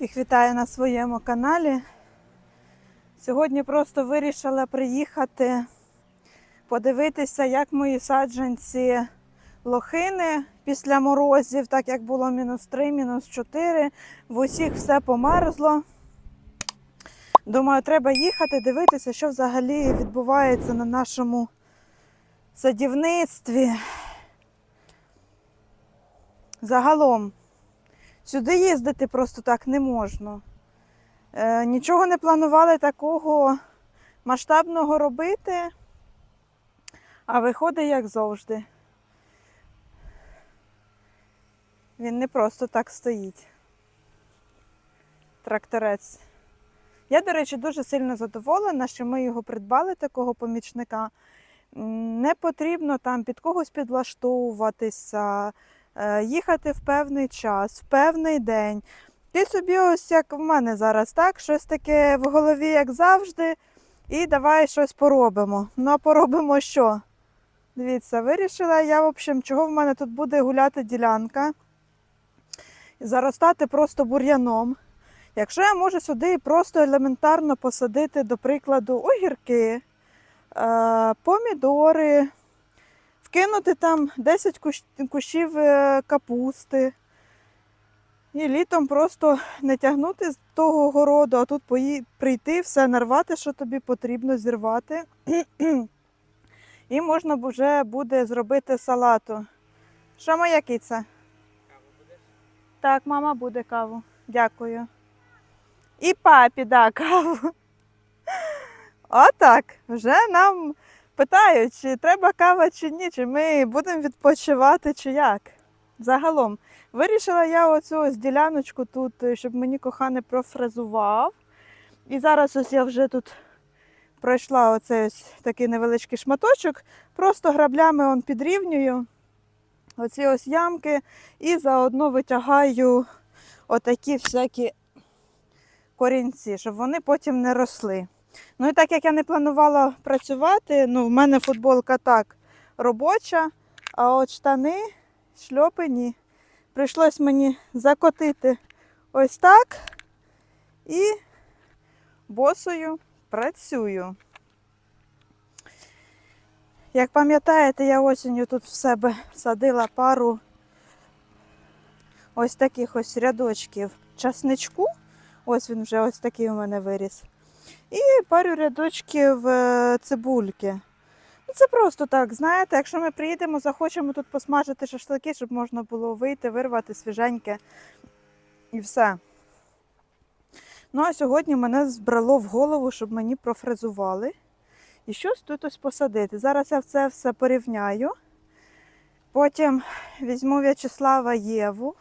Всіх вітаю на своєму каналі. Сьогодні просто вирішила приїхати подивитися, як мої саджанці лохини після морозів, так як було мінус 3, мінус 4. В усіх все померзло. Думаю, треба їхати, дивитися, що взагалі відбувається на нашому садівництві. Загалом. Сюди їздити просто так не можна. Е, нічого не планували такого масштабного робити, а виходить як завжди. Він не просто так стоїть. Тракторець. Я, до речі, дуже сильно задоволена, що ми його придбали, такого помічника. Не потрібно там під когось підлаштовуватися, їхати в певний час, в певний день. Ти собі ось як в мене зараз, так? Щось таке в голові, як завжди, і давай щось поробимо. Ну, а поробимо що? Дивіться, вирішила я, в общем, чого в мене тут буде гуляти ділянка. Заростати просто бур'яном. Якщо я можу сюди просто елементарно посадити, до прикладу, огірки, е, помідори, вкинути там 10 кущ- кущів е, капусти. І літом просто не тягнути з того городу, а тут прийти, все нарвати, що тобі потрібно зірвати. І можна вже буде зробити салату. Що моя киця? Так, мама буде каву. Дякую. І папі, да, каву. Отак. Вже нам питають, чи треба кава, чи ні, чи ми будемо відпочивати, чи як. Загалом. Вирішила я оцю ось діляночку тут, е, щоб мені коханий профрезував. І зараз ось я вже тут пройшла оцей ось такий невеличкий шматочок. Просто граблями он підрівнюю оці ось ямки і заодно витягаю отакі всякі корінці, щоб вони потім не росли. Ну і так як я не планувала працювати, ну в мене футболка так робоча, а от штани, шльопи ні. Прийшлось мені закотити ось так і босою працюю. Як пам'ятаєте, я осінню тут в себе садила пару ось таких ось рядочків часничку. Ось він вже ось такий у мене виріс. І пару рядочків е, цибульки. Ну, Це просто так, знаєте, якщо ми приїдемо, захочемо тут посмажити шашлики, щоб можна було вийти, вирвати свіженьке і все. Ну, а сьогодні мене збрало в голову, щоб мені профрезували і щось тут ось посадити. Зараз я це все порівняю. Потім візьму В'ячеслава Єву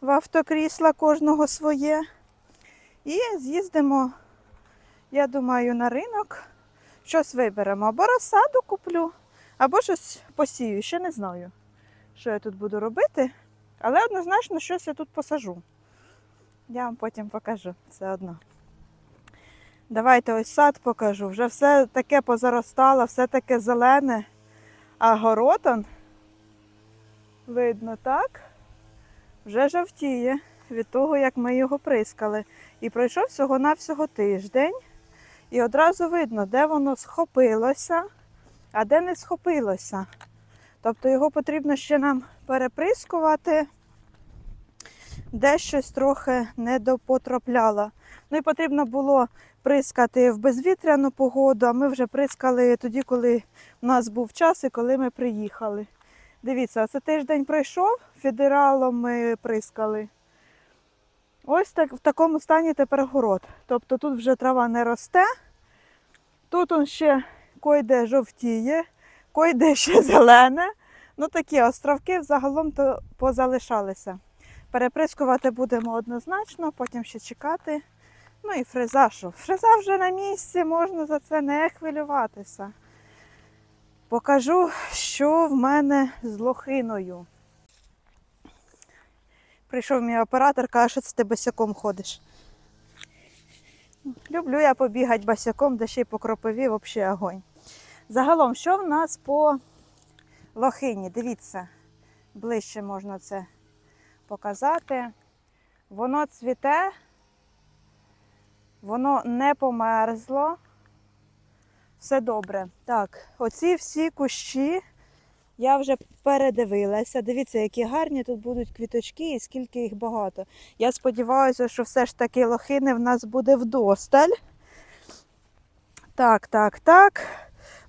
в автокрісла кожного своє. І з'їздимо, я думаю, на ринок. Щось виберемо. Або розсаду куплю, або щось посію. Ще не знаю, що я тут буду робити. Але однозначно щось я тут посажу. Я вам потім покажу все одно. Давайте ось сад покажу. Вже все таке позаростало, все таке зелене. А город видно, так? Вже жовтіє від того, як ми його прискали. І пройшов всього-навсього тиждень. І одразу видно, де воно схопилося, а де не схопилося. Тобто його потрібно ще нам переприскувати, де щось трохи не допотрапляло. Ну і потрібно було прискати в безвітряну погоду, а ми вже прискали тоді, коли в нас був час і коли ми приїхали. Дивіться, це тиждень пройшов, федералом ми прискали. Ось так, в такому стані тепер город. Тобто тут вже трава не росте, тут он ще койде жовтіє, койде ще зелене. Ну такі островки взагалом то позалишалися. Переприскувати будемо однозначно, потім ще чекати. Ну і фреза що? Фреза вже на місці, можна за це не хвилюватися. Покажу, що в мене з лохиною. Прийшов мій оператор, каже, що це ти босяком ходиш. Люблю я побігати босяком, де ще й по кропиві, взагалі огонь. Загалом, що в нас по лохині? Дивіться, ближче можна це показати. Воно цвіте Воно не померзло. Все добре. Так, оці всі кущі я вже передивилася. Дивіться, які гарні тут будуть квіточки і скільки їх багато. Я сподіваюся, що все ж таки лохини в нас буде вдосталь. Так, так, так.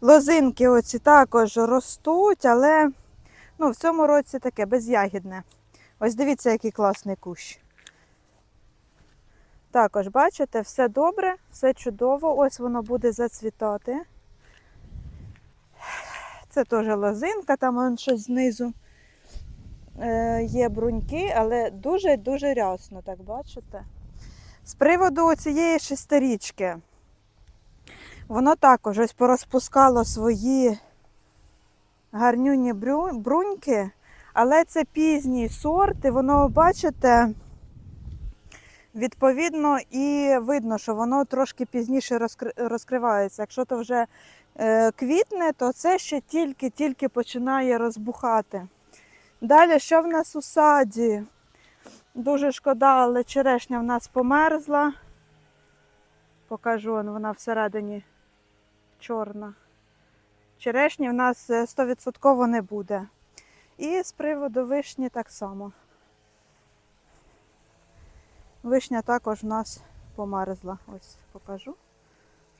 Лозинки оці також ростуть, але ну, в цьому році таке безягідне. Ось дивіться, який класний кущ. Також, бачите, все добре, все чудово. Ось воно буде зацвітати. Це теж лозинка, там он щось знизу е, є бруньки, але дуже-дуже рясно, так бачите. З приводу цієї шестирічки, воно також ось порозпускало свої гарнюні бруньки, але це пізній сорт, і воно, бачите, відповідно, і видно, що воно трошки пізніше розкри- розкривається. Якщо то вже квітне, то це ще тільки-тільки починає розбухати. Далі, що в нас у саді? Дуже шкода, але черешня в нас померзла. Покажу, вона всередині чорна. Черешні в нас е, 100% не буде. І з приводу вишні так само. Вишня також в нас померзла. Ось покажу,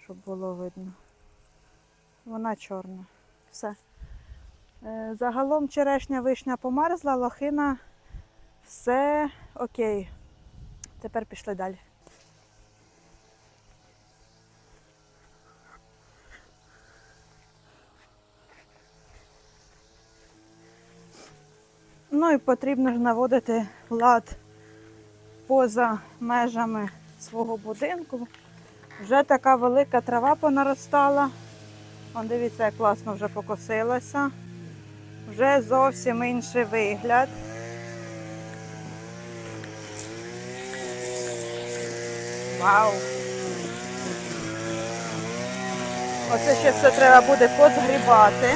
щоб було видно. Вона чорна. Все. Е, Загалом черешня вишня померзла, лохина все окей. Тепер пішли далі. Ну і потрібно ж наводити лад поза межами свого будинку. Вже така велика трава понаростала. Вон дивіться, як класно вже покосилася. Вже зовсім інший вигляд. Вау! Оце ще все треба буде позгрібати.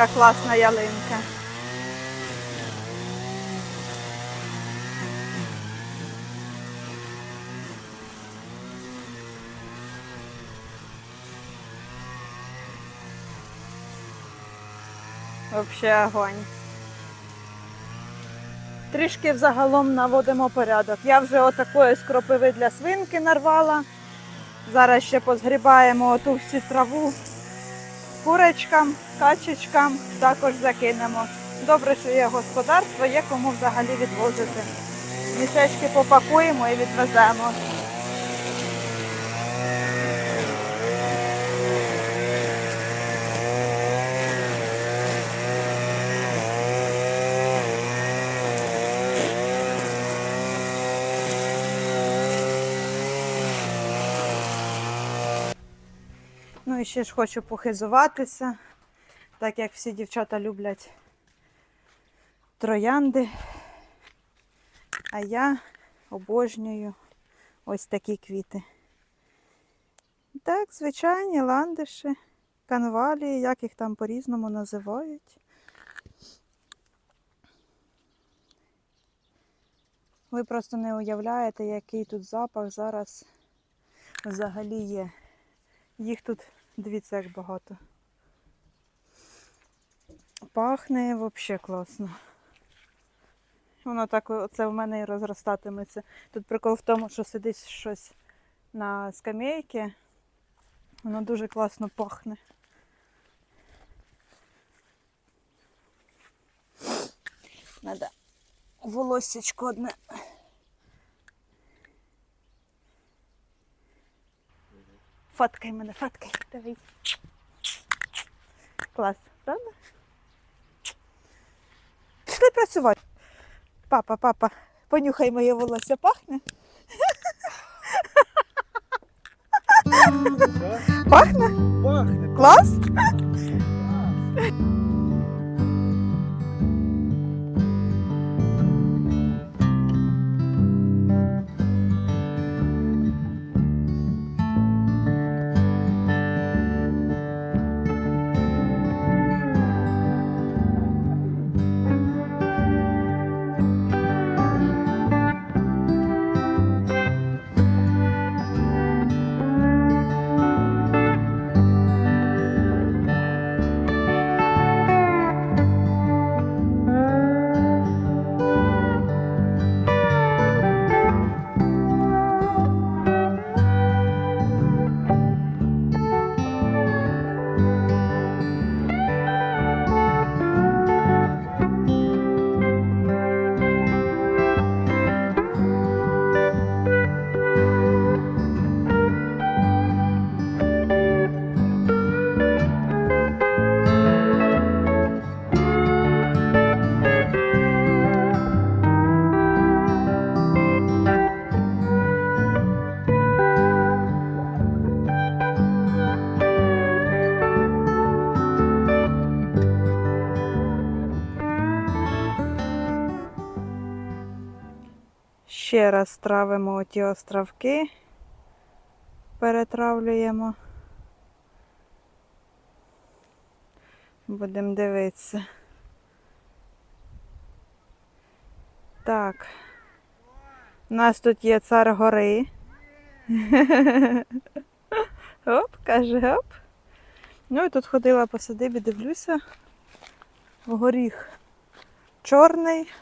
Яка класна ялинка. Вообще огонь. Трішки взагалом наводимо порядок. Я вже отакої скропиви для свинки нарвала. Зараз ще позгрібаємо оту всю траву курочкам, качечкам також закинемо. Добре, що є господарство, є кому взагалі відвозити. Мішечки попакуємо і відвеземо. Ще ж хочу похизуватися, так як всі дівчата люблять троянди. А я обожнюю ось такі квіти. Так, звичайні ландиші, канвалії, як їх там по-різному називають. Ви просто не уявляєте, який тут запах зараз взагалі є. Їх тут, дивіться, як багато. Пахне взагалі класно. Воно так оце в мене і розростатиметься. Тут прикол в тому, що сидить щось на скамейці. Воно дуже класно пахне. Надо волоссечко одне. Фоткай мене, фоткай. Давай. Клас, правда? Пішли працювати. Папа, папа, понюхай моє волосся пахне. Пахне? Пахне. Клас? Ще раз травимо ті островки, перетравлюємо. Будемо дивитися. Так. У нас тут є цар гори. Оп, каже, оп. Ну і тут ходила по садибі, дивлюся. Горіх чорний.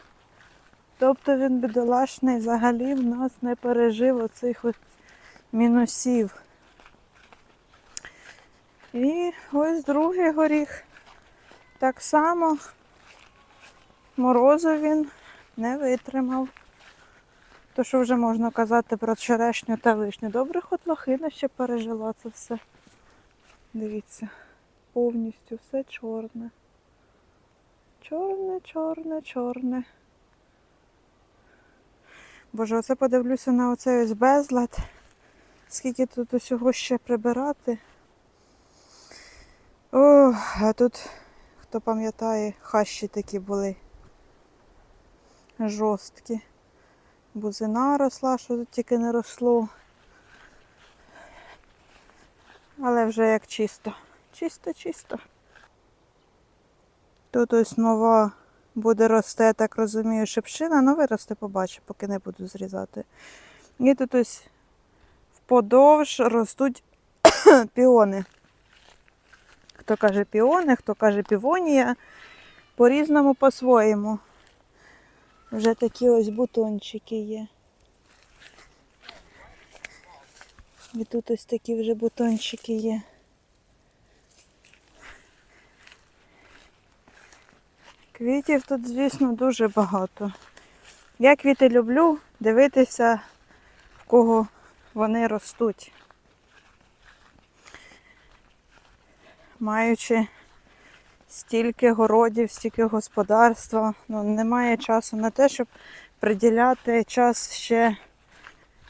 Тобто він бідолашний взагалі в нас не пережив оцих от мінусів. І ось другий горіх. Так само морозу він не витримав. То що вже можна казати про черешню та вишню. Добре, хоч лохина ще пережила це все. Дивіться, повністю все чорне. Чорне, чорне, чорне. Боже, оце подивлюся на оцей ось безлад. Скільки тут усього ще прибирати. О, а тут, хто пам'ятає, хащі такі були. Жорсткі. Бузина росла, що тут тільки не росло. Але вже як чисто. Чисто, чисто. Тут ось нова буде рости, я так розумію, шипшина, ну виросте, побачу, поки не буду зрізати. І тут ось вподовж ростуть піони. Хто каже піони, хто каже півонія. По-різному по-своєму. Вже такі ось бутончики є. І тут ось такі вже бутончики є. Квітів тут, звісно, дуже багато. Я квіти люблю дивитися, в кого вони ростуть. Маючи стільки городів, стільки господарства, ну, немає часу на те, щоб приділяти час ще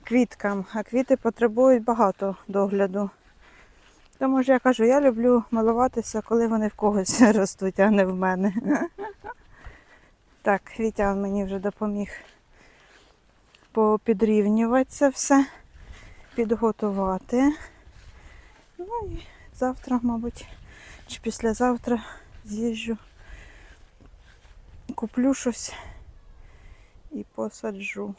квіткам, а квіти потребують багато догляду. Тому ж я кажу, я люблю милуватися, коли вони в когось ростуть, а не в мене. Так, Вітя мені вже допоміг попідрівнювати це все, підготувати. Ну і завтра, мабуть, чи післязавтра з'їжджу, куплю щось і посаджу.